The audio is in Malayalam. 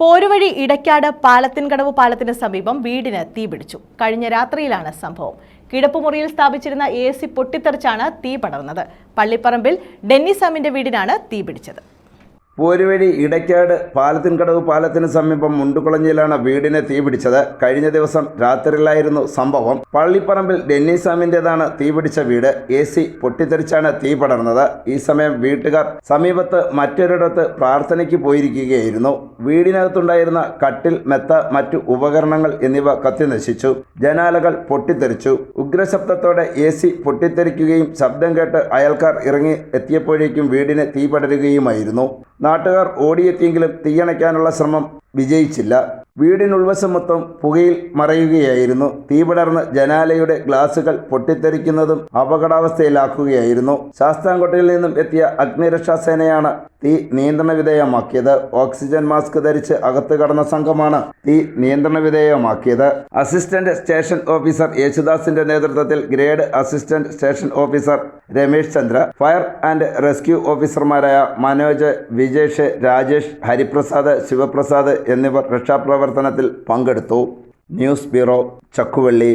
പോരുവഴി ഇടയ്ക്കാട് പാലത്തിൻകടവ് പാലത്തിന് സമീപം വീടിന് തീപിടിച്ചു കഴിഞ്ഞ രാത്രിയിലാണ് സംഭവം. കിടപ്പുമുറിയിൽ സ്ഥാപിച്ചിരുന്ന എ സി പൊട്ടിത്തെറിച്ചാണ് തീ പടർന്നത്. പള്ളിപ്പറമ്പിൽ ഡെന്നിസാമിന്റെ വീടിനാണ് തീപിടിച്ചത് പോരുവഴി ഇടയ്ക്കാട് പാലത്തിൻകടവ് പാലത്തിന് സമീപം മുണ്ടുകുളഞ്ഞിലാണ് വീടിനെ തീപിടിച്ചത്. കഴിഞ്ഞ ദിവസം രാത്രിയിലായിരുന്നു സംഭവം. പള്ളിപ്പറമ്പിൽ ഡെന്നിസാമിന്റെതാണ് തീപിടിച്ച വീട്. എ സി പൊട്ടിത്തെറിച്ചാണ് തീ പടർന്നത്. ഈ സമയം വീട്ടുകാർ സമീപത്ത് മറ്റൊരിടത്ത് പ്രാർത്ഥനയ്ക്ക് പോയിരിക്കുകയായിരുന്നു. വീടിനകത്തുണ്ടായിരുന്ന കട്ടിൽ മെത്ത മറ്റു ഉപകരണങ്ങൾ എന്നിവ കത്തിനശിച്ചു. ജനാലകൾ പൊട്ടിത്തെറിച്ചു. ഉഗ്രശബ്ദത്തോടെ എ സി പൊട്ടിത്തെറിക്കുകയും ശബ്ദം കേട്ട് അയൽക്കാർ ഇറങ്ങി എത്തിയപ്പോഴേക്കും വീടിന് തീ പടരുകയുമായിരുന്നു. നാട്ടുകാർ ഓടിയെത്തിയെങ്കിലും തീയണയ്ക്കാനുള്ള ശ്രമം വിജയിച്ചില്ല. വീടിനുൾവശം മൊത്തം പുകയിൽ മറയുകയായിരുന്നു. തീ പടർന്ന് ജനാലയുടെ ഗ്ലാസുകൾ പൊട്ടിത്തെറിക്കുന്നതും അപകടാവസ്ഥയിലാക്കുകയായിരുന്നു. ശാസ്താംകോട്ടയിൽ നിന്നും എത്തിയ അഗ്നിരക്ഷാ സേനയാണ് തീ നിയന്ത്രണ വിധേയമാക്കിയത്. ഓക്സിജൻ മാസ്ക് ധരിച്ച് അകത്ത് കടന്ന സംഘമാണ് തീ നിയന്ത്രണ വിധേയമാക്കിയത്. അസിസ്റ്റന്റ് സ്റ്റേഷൻ ഓഫീസർ യേശുദാസിന്റെ നേതൃത്വത്തിൽ grade assistant station officer Ramesh Chandra fire and rescue ഓഫീസർമാരായ മനോജ് വിജേഷ് രാജേഷ് ഹരിപ്രസാദ് ശിവപ്രസാദ് എന്നിവർ രക്ഷാപ്രവർത്തനത്തിൽ പങ്കെടുത്തു. News bureau Chakkuvalli.